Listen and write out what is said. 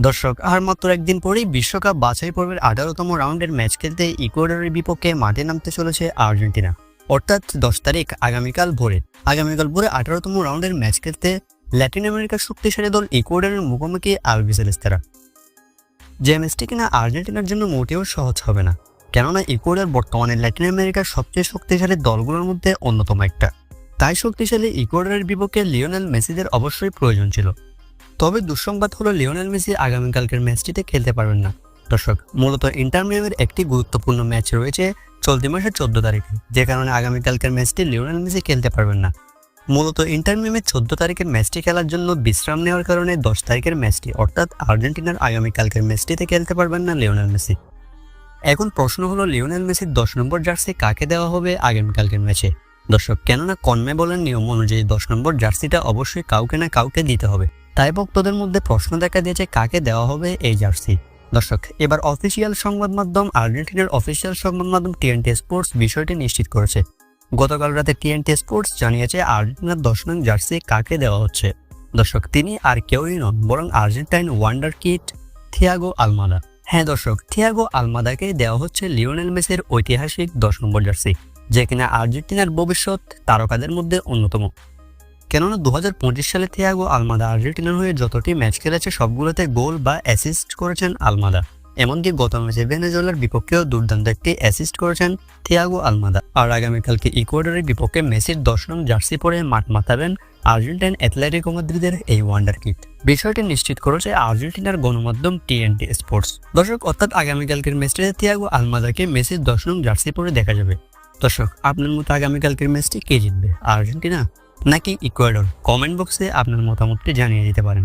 দর্শক, আর মাত্র একদিন পরেই বিশ্বকাপ বাছাই পর্বের আঠারোতম রাউন্ডের ম্যাচ খেলতে ইকুয়েডরের বিপক্ষে মাঠে নামতে চলেছে আর্জেন্টিনা। অর্থাৎ দশ তারিখ আগামীকাল ভোরে। আগামীকাল ভোরে আঠারোতম রাউন্ডের ম্যাচ খেলতে ল্যাটিন আমেরিকার শক্তিশালী দল ইকুয়েডরের মুখোমুখি আলবিসেলেস্তেরা যে ম্যাচটি কিনা আর্জেন্টিনার জন্য মোটেও সহজ হবে না। কেননা ইকুয়েডর বর্তমানে ল্যাটিন আমেরিকার সবচেয়ে শক্তিশালী দলগুলোর মধ্যে অন্যতম একটা। তাই শক্তিশালী ইকুয়েডরের বিপক্ষে লিওনেল মেসিদের অবশ্যই প্রয়োজন ছিল। তবে দুঃসংবাদ হলো লিওনেল মেসি আগামীকালকের ম্যাচটিতে খেলতে পারবেন না। দর্শক, মূলত ইন্টারমিয়ামের একটি গুরুত্বপূর্ণ ম্যাচ রয়েছে চলতি মাসের চোদ্দ তারিখে, যে কারণে আগামীকালকের ম্যাচটি লিওনেল মেসি খেলতে পারবেন না। মূলত ইন্টারমিয়ামের চোদ্দ তারিখের ম্যাচটি খেলার জন্য বিশ্রাম নেওয়ার কারণে দশ তারিখের ম্যাচটি, অর্থাৎ আর্জেন্টিনার আগামীকালকের ম্যাচটিতে খেলতে পারবেন না লিওনেল মেসি। এখন প্রশ্ন হলো লিওনেল মেসির দশ নম্বর জার্সি কাকে দেওয়া হবে আগামীকালকের ম্যাচে? দর্শক, কেননা কনমে বলেন নিয়ম অনুযায়ী দশ নম্বর জার্সিটা অবশ্যই কাউকে না কাউকে দিতে হবে। তাই ভক্তদের মধ্যে প্রশ্ন দেখা দিয়েছে কাকে দেওয়া হবে এই জার্সি। দর্শক, এবার অফিসিয়াল সংবাদ মাধ্যম আর্জেন্টিনার অফিসিয়াল সংবাদ মাধ্যম টিএনটি স্পোর্টস বিষয়টি নিশ্চিত করেছে। গতকাল রাতে টিএনটি স্পোর্টস জানিয়েছে আর্জেন্টিনার দশ নং জার্সি কাকে দেওয়া হচ্ছে। দর্শক, তিনি আর কেউই নন, বরং Argentine wonder kid Thiago Almada. হ্যাঁ দর্শক, থিয়াগো আলমাদাকে দেওয়া হচ্ছে লিওনেল মেসির ঐতিহাসিক দশ নম্বর জার্সি, যে কিনা আর্জেন্টিনার ভবিষ্যৎ তারকাদের মধ্যে অন্যতম। কেননা দু হাজার পঁচিশ সালে থিয়াগো আলমাদা আর্জেন্টিনার হয়ে যতটি ম্যাচ খেলেছে, সবগুলোতে গোল বা অ্যাসিস্ট করেছেন আলমাদা এমনকি গত ম্যাচে ভেনেজুয়েলার বিপক্ষেও দুর্দান্ত একটি অ্যাসিস্ট করেছেন থিয়াগো আলমাদা আর আগামীকালকে ইকুয়েডরের বিপক্ষে মেসির দশ নং জার্সি পরে মাঠ মাতাবেন আর্জেন্টাইন অ্যাথলেটিকো মাদ্রিদের এই ওয়ান্ডার কিট বিষয়টি নিশ্চিত করেছে আর্জেন্টিনার গণমাধ্যম টিএনটি স্পোর্টস দর্শক, অর্থাৎ আগামীকালকের ম্যাচটিতে থিয়াগো আলমাদাকে মেসির দশ নং জার্সি পরে দেখা যাবে। দর্শক, আপনার মতো আগামীকালকের ম্যাচটি কে জিতবে, আর্জেন্টিনা? নাকি ইকুয়েডর কমেন্ট বক্সে আপনার মতামতটি জানিয়ে দিতে পারেন।